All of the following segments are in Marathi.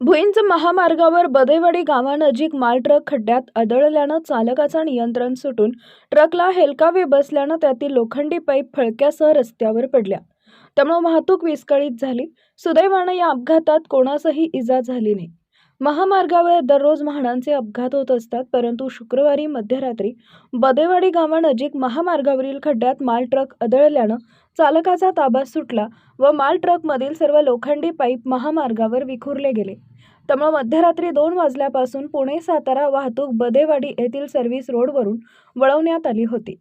भुईंज महामार्गावर बदेवाडी गावानजीक माल ट्रक खड्ड्यात आदळल्यानं चालकाचं नियंत्रण सुटून ट्रकला हेलकावे बसल्यानं त्यातील लोखंडी पाईप फळक्यासह रस्त्यावर पडल्या. त्यामुळे वाहतूक विस्कळीत झाली. सुदैवानं या अपघातात कोणासही इजा झाली नाही. महामार्गावर दररोज वाहनांचे अपघात होत असतात परंतु शुक्रवारी मध्यरात्री बदेवाडी गावानजीक महामार्गावरील खड्ड्यात माल ट्रक आदळल्यानं चालकाचा ताबा सुटला व माल ट्रकमधील सर्व लोखंडी पाईप महामार्गावर विखुरले गेले. त्यामुळे मध्यरात्री दोन वाजल्यापासून पुणे सातारा वाहतूक बदेवाडी येथील सर्व्हिस रोडवरून वळवण्यात आली होती.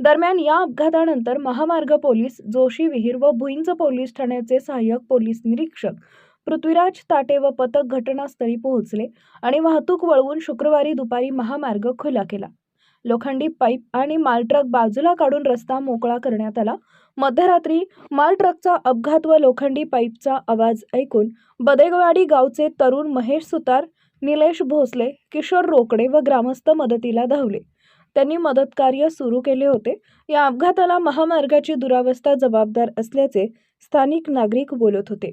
दरम्यान या अपघातानंतर महामार्ग पोलीस जोशी विहीर व भुईंच पोलीस ठाण्याचे सहाय्यक पोलीस निरीक्षक पृथ्वीराज ताटे व पथक घटनास्थळी पोहोचले आणि वाहतूक वळवून शुक्रवारी दुपारी महामार्ग खुला केला. लोखंडी पाईप आणि माल ट्रक बाजूला काढून रस्ता मोकळा करण्यात आला. मध्यरात्री माल ट्रकचा अपघात व लोखंडी पाईपचा आवाज ऐकून बदेगवाडी गावचे तरुण महेश सुतार निलेश भोसले किशोर रोकडे व ग्रामस्थ मदतीला धावले. त्यांनी मदतकार्य सुरू केले होते. या अपघाताला महामार्गाची दुरावस्था जबाबदार असल्याचे स्थानिक नागरिक बोलत होते.